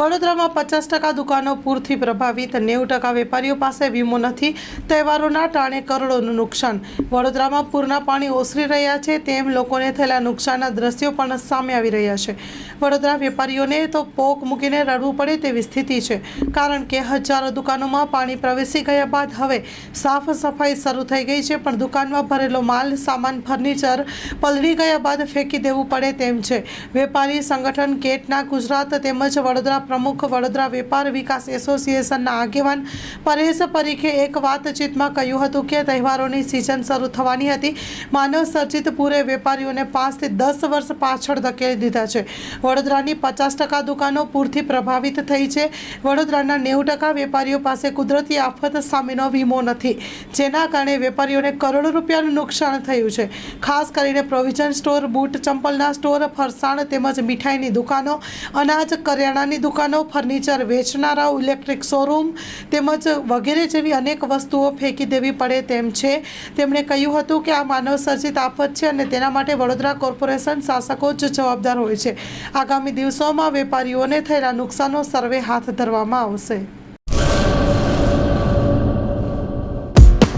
વડોદરામાં પચાસ ટકા દુકાનો પૂરથી પ્રભાવિત, નેવું ટકા વેપારીઓ પાસે વીમો નથી, તહેવારોના ટાણે કરોડોનું નુકસાન. વડોદરામાં પૂરના પાણી ઓસરી રહ્યા છે, તેમ લોકોને થયેલા નુકસાનના દ્રશ્યો પણ સામે આવી રહ્યા છે. વડોદરા વેપારીઓને તો પોક મૂકીને રડવું પડે તેવી સ્થિતિ છે, કારણ કે હજારો દુકાનોમાં પાણી પ્રવેશી ગયા બાદ હવે સાફ સફાઈ શરૂ થઈ ગઈ છે, પણ દુકાનમાં ભરેલો માલ, સામાન, ફર્નિચર પલળી ગયા બાદ ફેંકી દેવું પડે તેમ છે. વેપારી સંગઠન કેટના ગુજરાત તેમજ વડોદરા પ્રમુખ વડોદરા વેપાર વિકાસ એસોસિએશનના આગેવાન પરેશ પરીખે એક વાતચીતમાં કહ્યું હતું કે તહેવારોની સિઝન શરૂ થવાની હતી. માનવ સર્જિત પૂરે વેપારીઓને પાંચથી દસ વર્ષ પાછળ ધકેલી દીધા છે. વડોદરાની પચાસ ટકા દુકાનો પૂરથી પ્રભાવિત થઈ છે. વડોદરાના નેવું ટકા વેપારીઓ પાસે કુદરતી આફત સામેનો વીમો નથી, જેના કારણે વેપારીઓને કરોડો રૂપિયાનું નુકસાન થયું છે. ખાસ કરીને પ્રોવિઝન સ્ટોર, બૂટ ચંપલના સ્ટોર, ફરસાણ તેમજ મીઠાઈની દુકાનો, અનાજ, કરિયાણાની દુકાનો ફર્નિચર વેચનારાઓ, ઇલેક્ટ્રિક શોરૂમ તેમજ વગેરે જેવી અનેક વસ્તુઓ ફેંકી દેવી પડે તેમ છે. તેમણે કહ્યું હતું કે આ માનવ સર્જિત આફત છે અને તેના માટે વડોદરા કોર્પોરેશન શાસકો જ જવાબદાર હોય છે. આગામી દિવસોમાં વેપારીઓને થયેલા નુકસાનનો સર્વે હાથ ધરવામાં આવશે.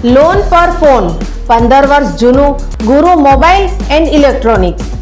લોન પર ફોન પંદર વર્ષ જૂનું, ગુરુ મોબાઈલ એન્ડ ઇલેક્ટ્રોનિક્સ.